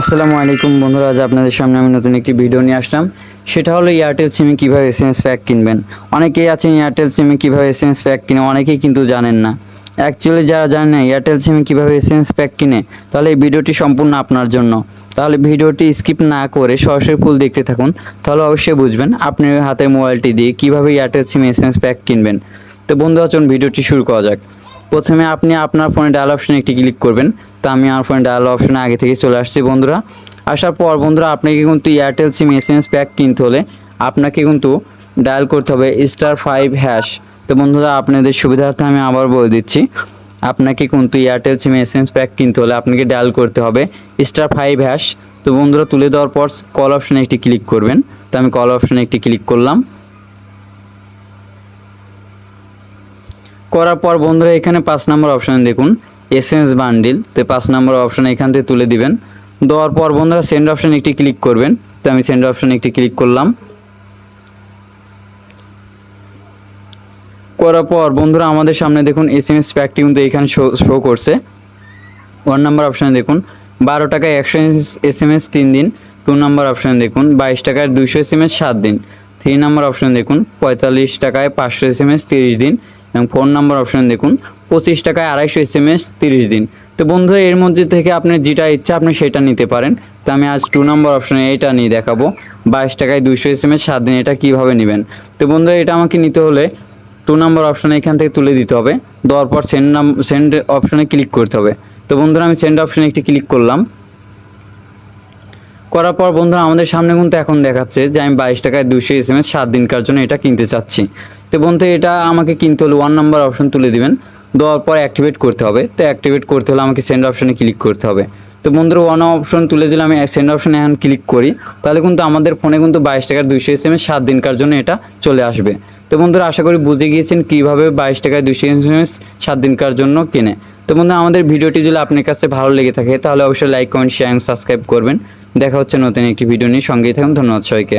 আসসালামু আলাইকুম বন্ধুরা, আজ আপনাদের সামনে আমি নতুন একটি ভিডিও নিয়ে আসলাম। সেটা হলো এয়ারটেল সিমে কীভাবে এস এম এস প্যাক কিনবেন। অনেকেই আছেন এয়ারটেল সিমে কীভাবে এস এম এস প্যাক কিনে, অনেকেই কিন্তু জানেন না। অ্যাকচুয়ালি যারা জানেন না এয়ারটেল সিমে কীভাবে এস এম এস প্যাক কিনে, তাহলে এই ভিডিওটি সম্পূর্ণ আপনার জন্য। তাহলে ভিডিওটি স্কিপ না করে সরাসরি ফুল দেখতে থাকুন, তাহলে অবশ্যই বুঝবেন আপনি হাতের মোবাইলটি দিয়ে কীভাবে এয়ারটেল সিমে এস এম এস প্যাক কিনবেন। তো বন্ধুরা, চলুন ভিডিওটি শুরু করা যাক। প্রথমে আপনি আপনার ফোনে ডায়াল অপশনে একটি ক্লিক করবেন। তো আমি আমার ফোনে ডায়াল অপশনে আগে থেকে চলে আসছি বন্ধুরা। আসার পর বন্ধুরা আপনাকে কিন্তু Airtel sim S M pack কিনতে হলে আপনাকে কিন্তু ডায়াল করতে হবে স্টার ফাইভ হ্যাশ তো বন্ধুরা আপনাদের সুবিধার্থে আমি আবার বলে দিচ্ছি, আপনাকে কিন্তু Airtel sim S M pack কিনতে হলে আপনাকে ডায়াল করতে হবে স্টার ফাইভ হ্যাশ তো বন্ধুরা তুলে দেওয়ার পর কল অপশানে একটি ক্লিক করবেন। তো আমি কল অপশানে একটি ক্লিক করলাম। করার পর বন্ধুরা, এখানে পাঁচ নম্বর অপশানে দেখুন এসএমএস বান্ডিল তো পাঁচ নম্বর অপশানে এখান থেকে তুলে দিবেন। দেওয়ার পর বন্ধুরা সেন্ড অপশানে একটি ক্লিক করবেন। তো আমি সেন্ড অপশানে একটি ক্লিক করলাম। করার পর বন্ধুরা, আমাদের সামনে দেখুন এস এম এস প্যাকটি কিন্তু এখানে শো শো করছে। ওয়ান নাম্বার অপশানে দেখুন, বারো টাকায় একশো এস এম এস তিন দিন। টু নাম্বার অপশানে দেখুন, বাইশ টাকায় দুশো এস এম এস সাত দিন। থ্রি নাম্বার অপশানে দেখুন, পঁয়তাল্লিশ টাকায় পাঁচশো এস এম এস তিরিশ দিন এবং ফোর নাম্বার অপশানে দেখুন, পঁচিশ টাকায় আড়াইশো এস এম এস তিরিশ দিন। তো বন্ধু এর মধ্যে থেকে আপনি যেটা ইচ্ছা আপনি সেটা নিতে পারেন। তো আমি আজ টু নাম্বার অপশানে এটা নিয়ে দেখাবো। বাইশ টাকায় দুশো এস এম এস সাত দিন এটা কীভাবে নেবেন? তো বন্ধু এটা আমাকে নিতে হলে টু নাম্বার অপশানে এখান থেকে তুলে দিতে হবে। দেওয়ার পর সেন্ড নাম সেন্ড অপশানে ক্লিক করতে হবে। তো বন্ধুরা, আমি সেন্ড অপশানে একটি ক্লিক করলাম। করার পর বন্ধুরা আমাদের সামনে কিন্তু এখন দেখাচ্ছে যে আমি বাইশ টাকায় দুশো এস এম এস সাত দিনকার জন্য এটা কিনতে চাচ্ছি। তো বন্ধু, এটা আমাকে কিনতে হলে ওয়ান নাম্বার অপশন তুলে দিবেন। দেওয়ার পর অ্যাক্টিভেট করতে হবে। তো অ্যাক্টিভেট করতে হলে আমাকে সেন্ড অপশনে ক্লিক করতে হবে। তো বন্ধুরা ওয়ান অপশন তুলে দিলে আমি সেন্ড অপশনে এখন ক্লিক করি। তাহলে কিন্তু আমাদের ফোনে কিন্তু বাইশ টাকার দুইশো এস এম এস সাত দিনকার জন্য এটা চলে আসবে। তো বন্ধুরা, আশা করি বুঝে গিয়েছেন কীভাবে বাইশ টাকায় দুইশো এস এম এস সাত দিনকার জন্য কেনে। তো বন্ধুরা, আমাদের ভিডিওটি যদি আপনার কাছে ভালো লেগে থাকে, তাহলে অবশ্যই লাইক কমেন্ট শেয়ার সাবস্ক্রাইব করবেন। দেখা হচ্ছে নতুন একটি ভিডিও নিয়ে সঙ্গেই থাকুন ধন্যবাদ সবাইকে।